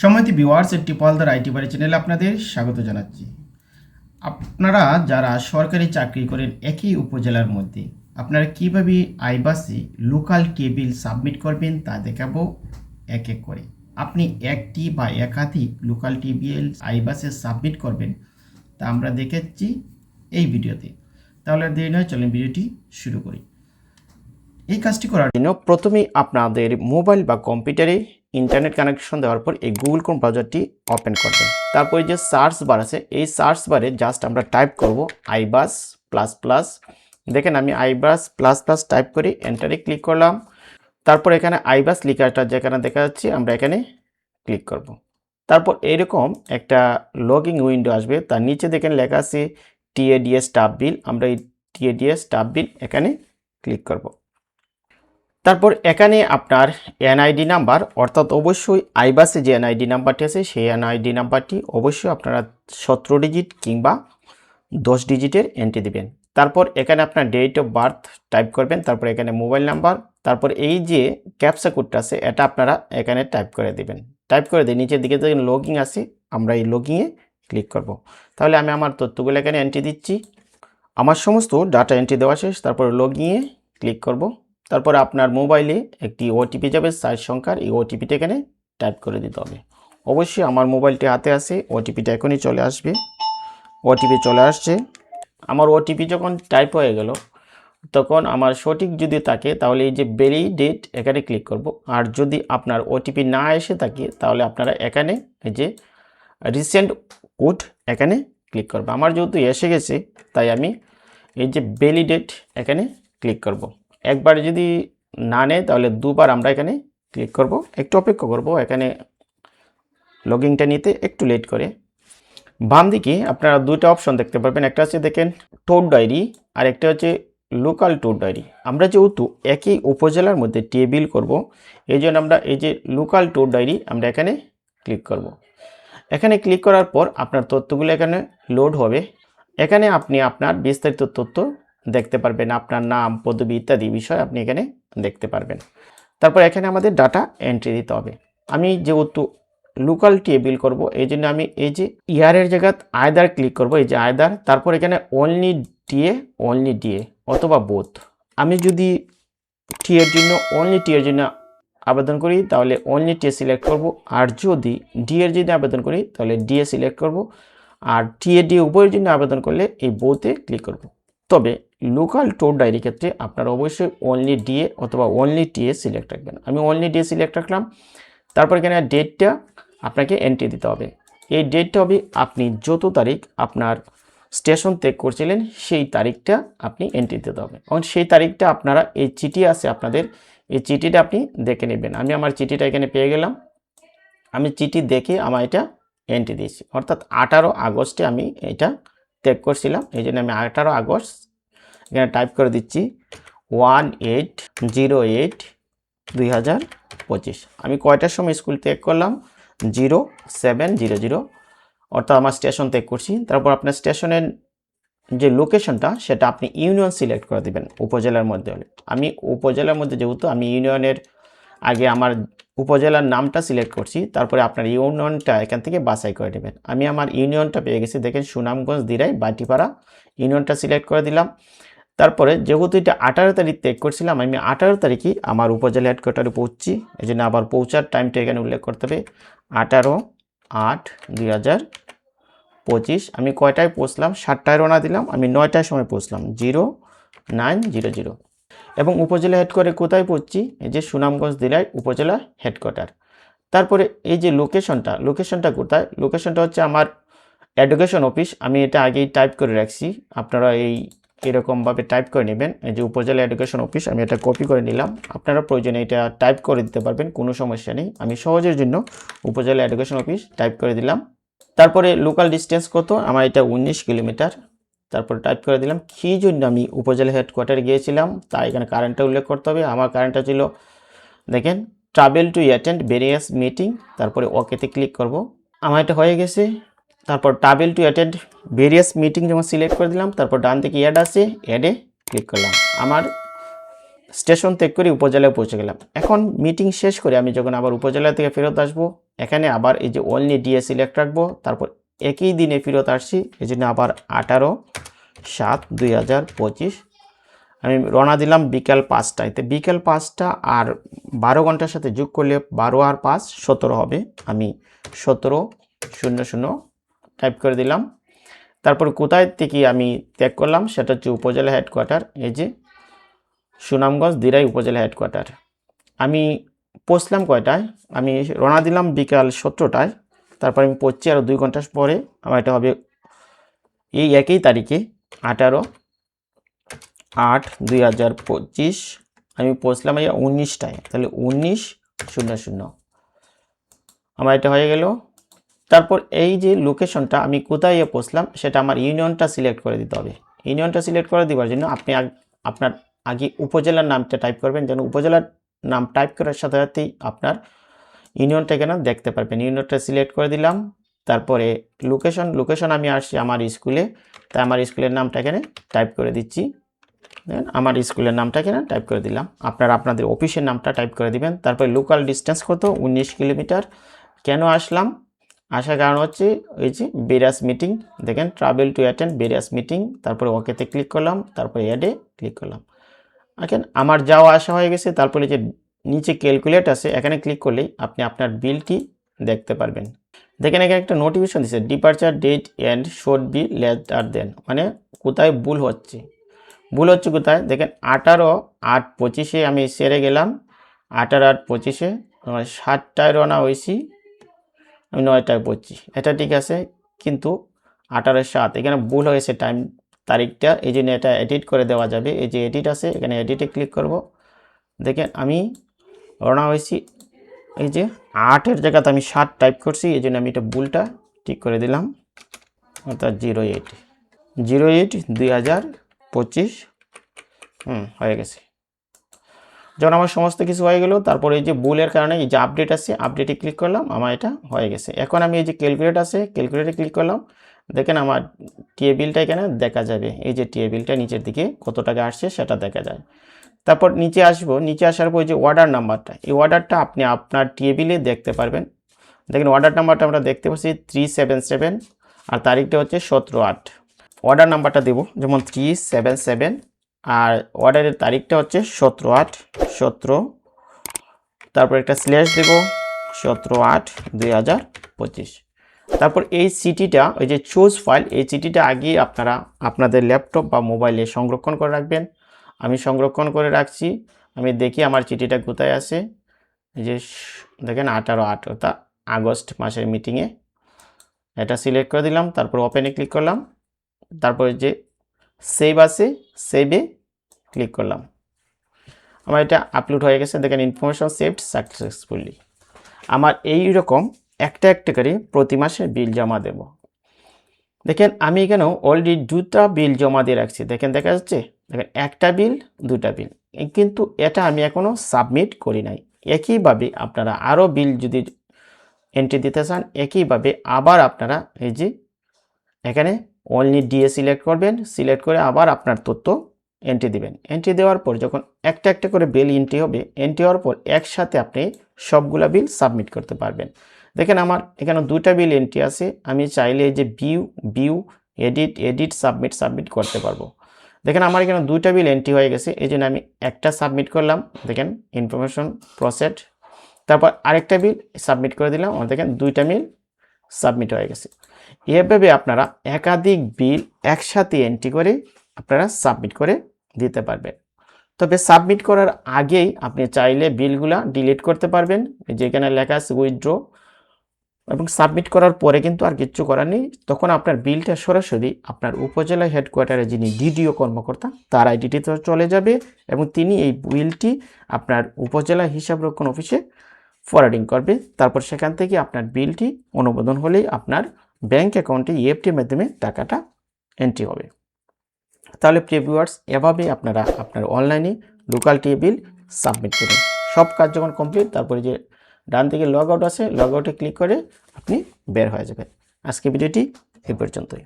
সম্মতি ভিওয়ার্স একটি পলদার আইটি বাড়ি চ্যানেলে আপনাদের স্বাগত জানাচ্ছি। আপনারা যারা সরকারি চাকরি করেন একই উপজেলার মধ্যে, আপনারা কীভাবে আইবাসে লোকাল টেবিল সাবমিট করবেন তা দেখাবো এক এক করে। আপনি একটি বা একাধিক লোকাল টেবিল আইবাসে সাবমিট করবেন তা আমরা দেখেছি এই ভিডিওতে। তাহলে দেরি নয়, চলেন ভিডিওটি শুরু করি। এই কাজটি করার জন্য প্রথমেই আপনাদের মোবাইল বা কম্পিউটারে ইন্টারনেট কানেকশন দেওয়ার পর এই গুগল ক্রোম ব্রাউজারটি ওপেন করবেন। তারপরে যে সার্চ বার আছে, এই সার্চ বারে জাস্ট আমরা টাইপ করব আইবাস প্লাস প্লাস দেখেন আমি আইবাস প্লাস প্লাস টাইপ করি এন্টারে ক্লিক করলাম। তারপর এখানে আইবাস লিখাটা যেখানে দেখা যাচ্ছে, আমরা এখানে ক্লিক করব। তারপর এরকম একটা লগিং উইন্ডো আসবে, তার নিচে দেখেন লেখা আছে টিএডিএস স্টাফ বিল আমরা এই টিএডিএস স্টাফ বিল এখানে ক্লিক করব। তারপর এখানে আপনার এনআইডি নাম্বার অর্থাৎ অবশ্যই আইবাসে যে এনআইডি নাম্বারটি আছে, সেই এনআইডি নাম্বারটি অবশ্যই আপনারা সতেরো ডিজিট কিংবা দশ ডিজিটের এন্ট্রি দিবেন। তারপর এখানে আপনার ডেট অফ বার্থ টাইপ করবেন, তারপর এখানে মোবাইল নাম্বার তারপর এই যে ক্যাপসা কোডটা আছে, এটা আপনারা এখানে টাইপ করে দেবেন। টাইপ করে দিয়ে নিচের দিকে দেখেন লগিং আছে, আমরা এই লগিংয়ে ক্লিক করব। তাহলে আমি আমার তথ্যগুলো এখানে এন্ট্রি দিচ্ছি। আমার সমস্ত ডাটা এন্ট্রি দেওয়া শেষ, তারপর লগিংয়ে ক্লিক করব। তারপর আপনার মোবাইলে একটি ওটিপি যাবে চার সংখ্যার। এই ওটিপিটা এখানে টাইপ করে দিতে হবে। অবশ্যই আমার মোবাইলটি হাতে আছে ওটিপিটা এখনই চলে আসবে। ওটিপি চলে আসছে। আমার ওটিপি যখন টাইপ হয়ে গেল, তখন আমার সঠিক যদি থাকে, তাহলে এই যে বেরি ডেট এখানে ক্লিক করব। আর যদি আপনার ওটিপি না এসে থাকে, তাহলে আপনারা এখানে এই যে রিসেন্ট কোড এখানে ক্লিক করব। আমার যেহেতু এসে গেছে, তাই আমি এই যে বেলি ডেট এখানে ক্লিক করব। একবার যদি না নেয়, তাহলে দুবার আমরা এখানে ক্লিক করব। একটু অপেক্ষা করব, এখানে লগিংটা নিতে একটু লেট করে। বাম দিকে আপনারা দুইটা অপশন দেখতে পারবেন। একটা হচ্ছে দেখেন টোর ডায়েরি আর একটা হচ্ছে লোকাল টোর ডায়েরি আমরা যেহেতু একই উপজেলার মধ্যে টেবিল করব, এই জন্য আমরা এই যে লোকাল টোর ডায়েরি আমরা এখানে ক্লিক করব। এখানে ক্লিক করার পর আপনার তথ্যগুলো এখানে লোড হবে। এখানে আপনি আপনার বিস্তারিত তথ্য দেখতে পারবেন আপনার নাম, পদবি ইত্যাদি বিষয় আপনি এখানে দেখতে পারবেন। তারপর এখানে আমাদের ডাটা এন্ট্রি দিতে হবে। আমি যেহেতু লোকাল টেবিল করব, এই জন্য আমি এই যে ইয়ারের জায়গাত আয়দার ক্লিক করব, এই যে আয়দার তারপর এখানে অনলি ডিএ অনলি ডিএ অথবা বোথ আমি যদি টি এর জন্য অনলি টি এর জন্য আবেদন করি, তাহলে অনলি টি সিলেক্ট করব, আর যদি ডি এর জন্য আবেদন করি, তাহলে ডিএ সিলেক্ট করব, আর টি এ ডি উভয়ের জন্য আবেদন করলে এই বোতে ক্লিক করব। তবে লোকাল টোর ডায়েরি ক্ষেত্রে আপনারা অবশ্যই অনলি ডিএ অথবা অনলি টিএ সিলেক্ট রাখবেন। আমি অনলি ডিএ সিলেক্ট রাখলাম, তারপর এখানে ডেটটা আপনাকে এন্ট্রি দিতে হবে। এই ডেটটা হবে আপনি যত তারিখ আপনার স্টেশন ত্যাগ করছিলেন, সেই তারিখটা আপনি এন্ট্রি দিতে হবে। এবং সেই তারিখটা আপনারা এই চিঠি আছে আপনাদের, এই চিঠিটা আপনি দেখে নেবেন। আমি আমার চিঠিটা এখানে পেয়ে গেলাম। আমি চিঠি দেখে আমার এটা এন্ট্রি দিয়েছি। অর্থাৎ আঠারো আগস্টে আমি এটা ত্যাগ করছিলাম। এই জন্য আমি আঠারো আগস্ট এখানে টাইপ করে দিচ্ছি ওয়ান এইট জিরো এইট দুই হাজার পঁচিশ। আমি কয়টার সময় স্কুল ত্যাগ করলাম? জিরো সেভেন জিরো জিরো অর্থাৎ আমার স্টেশন ত্যাগ করছি। তারপর আপনার স্টেশনের যে লোকেশনটা সেটা আপনি ইউনিয়ন সিলেক্ট করে দেবেন উপজেলার মধ্যে হলে। আমি উপজেলার মধ্যে যেহেতু, আমি ইউনিয়নের আগে আমার উপজেলার নামটা সিলেক্ট করছি, তারপরে আপনার ইউনিয়নটা এখান থেকে বাছাই করে নেবেন। আমি আমার ইউনিয়নটা পেয়ে গেছি। দেখেন সুনামগঞ্জ, দিরাই, বাটিপাড়া ইউনিয়নটা সিলেক্ট করে দিলাম। তারপরে যেহেতু এটা আঠারো তারিখ ত্যাগ করছিলাম আমি আঠারো তারিখই আমার উপজেলা হেডকোয়ার্টারে পৌঁছছি এই জন্য আবার পৌঁছার টাইমটা এখানে উল্লেখ করতে হবে। আঠারো আট দুই হাজার পঁচিশ, আমি কয়টায় পৌঁছলাম? সাতটায় রওনা দিলাম, আমি নয়টার সময় পৌঁছলাম। Zero nine zero zero. এবং উপজেলা হেডকোয়ার্টারে কোথায় পৌঁছছি এই যে সুনামগঞ্জ জেলায় উপজেলা হেডকোয়ার্টার তারপরে এই যে লোকেশনটা লোকেশনটা কোথায়? লোকেশনটা হচ্ছে আমার এডুকেশন অফিস আমি এটা আগেই টাইপ করে রাখছি। আপনারা এই এরকমভাবে টাইপ করে নেবেন, এই যে উপজেলা এডুকেশন অফিস আমি এটা কপি করে নিলাম। আপনারা প্রয়োজনে এটা টাইপ করে দিতে পারবেন, কোনো সমস্যা নেই। আমি সহজের জন্য উপজেলা এডুকেশন অফিস টাইপ করে দিলাম। তারপরে লোকাল ডিস্টেন্স কত? আমার এটা উনিশ কিলোমিটার। তারপর টাইপ করে দিলাম, কী জন্য আমি উপজেলা হেডকোয়ার্টারে গিয়েছিলাম? তা এখানে কারেন্টটা উল্লেখ করতে হবে। আমার কারেন্টটা ছিল, দেখেন travel to attend various meeting তারপরে ওকেতে ক্লিক করব। আমার এটা হয়ে গেছে। তারপর travel to attend various meeting যখন সিলেক্ট করে দিলাম, তারপর ডান দিকে অ্যাড আছে অ্যাডে ক্লিক করলাম। আমার স্টেশন ত্যাগ করে উপজেলায় পৌঁছে গেলাম। এখন মিটিং শেষ করে আমি যখন আবার উপজেলা থেকে ফেরত আসব, এখানে আবার এই যে অনলি ডিএ সিলেক্ট রাখব, তারপর একই দিনে ফেরত আসছি, এই জন্য আবার আঠারো সাত দুই হাজার পঁচিশ। আমি রওনা দিলাম বিকাল পাঁচটায়। তো বিকাল পাঁচটা আর বারো ঘণ্টার সাথে যোগ করলে বারো আর পাঁচ, সতেরো হবে। আমি সতেরো, শূন্য শূন্য টাইপ করে দিলাম। তারপর কোথায় থেকে আমি ত্যাগ করলাম সেটা হচ্ছে উপজেলা হেডকোয়ার্টার এই যে সুনামগঞ্জ দিরাই উপজেলা হেডকোয়ার্টার আমি পৌঁছলাম কয়টায়? আমি রওনা দিলাম বিকাল সতেরোটায়। তারপর আমি পড়ছি আরও দুই ঘণ্টা পরে, আমার এটা হবে এই একই তারিখে, আঠারো আট দুই হাজার পঁচিশ। আমি পৌঁছলাম এই উনিশটায়, তাহলে উনিশ শূন্য শূন্য। আমার এটা হয়ে গেল তারপর এই যে লোকেশনটা আমি কোথায় পৌঁছলাম, সেটা আমার ইউনিয়নটা সিলেক্ট করে দিতে হবে। ইউনিয়নটা সিলেক্ট করে দেওয়ার জন্য আপনি আপনার আগে উপজেলার নামটা টাইপ করবেন, যেন উপজেলার নাম টাইপ করার সাথে সাথেই আপনার ইউনিয়নটা এখানে দেখতে পারবেন। ইউনিয়নটা সিলেক্ট করে দিলাম, তারপরে লোকেশন লোকেশন আমি আসছি আমার স্কুলে তাই আমার স্কুলের নামটা এখানে টাইপ করে দিচ্ছি। আমার স্কুলের নামটা এখানে টাইপ করে দিলাম। আপনারা আপনাদের অফিসের নামটা টাইপ করে দিবেন। তারপরে লোকাল ডিস্টেন্স কত? উনিশ কিলোমিটার। কেন আসলাম? আসার কারণ হচ্ছে ওই যে বেরিয়াস মিটিং, দেখেন travel to attend various meeting, তারপরে ওকেতে ক্লিক করলাম, তারপরে অ্যাডে ক্লিক করলাম। দেখেন, আমার যাওয়া আসা হয়ে গেছে, তারপরে যে নিচে ক্যালকুলেট আছে, এখানে ক্লিক করলেই আপনি আপনার বিলটি দেখতে পারবেন। দেখেন, এখানে একটা নোটিফিকেশন দিচ্ছে departure date and should be later than মানে কোথায় ভুল হচ্ছে? ভুল হচ্ছে কোথায়? দেখেন, আঠারো আট পঁচিশে আমি সেরে গেলাম, আঠারো আট পঁচিশে সাতটায় রওনা হয়েছি। আমি নয়টায় পড়ছি। এটা ঠিক আছে, কিন্তু আঠারো সাত, এখানে ভুল হয়েছে টাইম তারিখটা, এই জন্য এটা এডিট করে দেওয়া যাবে। এই যে এডিট আছে, এখানে এডিটে ক্লিক করব। দেখেন আমি রওনা হয়েছি, এই যে আটের জায়গাতে আমি সাত টাইপ করছি, এই জন্য আমি এটা ভুলটা ঠিক করে দিলাম। অর্থাৎ জিরো এইট জিরো এইট দুই হাজার পঁচিশ, হুম, হয়ে গেছে। যখন আমার সমস্ত কিছু হয়ে গেল, তারপরে এই যে ভুলের কারণে এই যে আপডেট আছে আপডেটে ক্লিক করলাম, আমার এটা হয়ে গেছে। এখন আমি এই যে ক্যালকুলেট আছে ক্যালকুলেটে ক্লিক করলাম, দেখেন আমার টিএ বিলটা এখানে দেখা যাবে। এই যে টিএ বিলটা নিচের দিকে কত টাকা আসছে সেটা দেখা যায়। তারপর নিচে আসব, নিচে আসার পর যে অর্ডার নাম্বারটা এই অর্ডারটা আপনি আপনার টিএ বিলে দেখতে পারবেন। দেখেন অর্ডার নাম্বারটা আমরা দেখতে পাচ্ছি থ্রি সেভেন সেভেন আর তারিখটা হচ্ছে সতেরো আট। অর্ডার নাম্বারটা দেবো, যেমন থ্রি সেভেন সেভেন আর অর্ডারের তারিখটা হচ্ছে সতেরো আট, সতেরো। তারপর একটা স্ল্যাশ দেবো, সতেরো আট দুই হাজার পঁচিশ। তারপর এই সিটিটা ওই যে চুজ ফাইল এই সিটিটা আগে আপনারা আপনাদের ল্যাপটপ বা মোবাইলে সংরক্ষণ করে রাখবেন। আমি সংরক্ষণ করে রাখছি, আমি দেখি আমার চিঠিটা কোথায় আছে। যে দেখেন আঠারো আট, অর্থাৎ আগস্ট মাসের মিটিংয়ে এটা সিলেক্ট করে দিলাম, তারপর ওপেনে ক্লিক করলাম। তারপরে যে সেভ আছে সেভে ক্লিক করলাম। আমার এটা আপলোড হয়ে গেছে। দেখেন ইনফরমেশন সেভড সাকসেসফুলি আমার এই রকম একটা একটা করে প্রতি মাসে বিল জমা দেব। দেখেন, আমি এখানেও অলরেডি দুটা বিল জমা দিয়ে রাখছি। দেখেন, দেখা যাচ্ছে, দেখেন, একটা বিল দুটা বিল কিন্তু এটা আমি এখনও সাবমিট করি নাই। একইভাবে আপনারা আরও বিল যদি এন্ট্রি দিতে চান, একইভাবে আবার আপনারা এই যে, এখানে অনলি ডিএ সিলেক্ট করবেন। সিলেক্ট করে আবার আপনার তথ্য এন্ট্রি দিবেন। এন্ট্রি দেওয়ার পর যখন একটা একটা করে বিল এন্ট্রি হবে এন্ট্রি হওয়ার পর একসাথে আপনি সবগুলা বিল সাবমিট করতে পারবেন। দেখেন আমার এখানে দুটা বিল এন্ট্রি আছে, আমি চাইলে যে view view edit edit submit submit করতে পারব। দেখেন আমার এখানে দুইটা বিল এন্ট্রি হয়ে গেছে, এই জন্য আমি একটা সাবমিট করলাম, দেখেন ইনফরমেশন প্রসেড তারপর আরেকটা বিল সাবমিট করে দিলাম, আমার দেখেন দুইটা বিল সাবমিট হয়ে গেছে। এভাবে আপনারা একাধিক বিল একসাথে এন্ট্রি করে আপনারা সাবমিট করে দিতে পারবেন। তবে সাবমিট করার আগেই আপনি চাইলে বিলগুলা ডিলিট করতে পারবেন। যেখানে লেখা আছে উইথড্র এবং সাবমিট করার পরে কিন্তু আর কিচ্ছু করার নেই। তখন আপনার বিলটা সরাসরি আপনার উপজেলা হেডকোয়ার্টারে যিনি ডিডিও কর্মকর্তা, তার আইডিটিতে চলে যাবে এবং তিনি এই বিলটি আপনার উপজেলা হিসাব রক্ষণ অফিসে ফরওয়ার্ডিং করবে। তারপর সেখান থেকে আপনার বিলটি অনুমোদন হলেই আপনার ব্যাংক অ্যাকাউন্টে ইএফটির মাধ্যমে টাকাটা এন্ট্রি হবে। তাহলে প্রিয় ভিউয়ার্স এভাবে আপনারা আপনার অনলাইনে লোকাল টেবিল সাবমিট করুন। সব কাজ যখন কমপ্লিট তারপরে যে ডান দিকে লগ আউট আছে লগ আউটে ক্লিক করে আপনি বের হয়ে যাবেন। আজকে ভিডিওটি এই পর্যন্তই।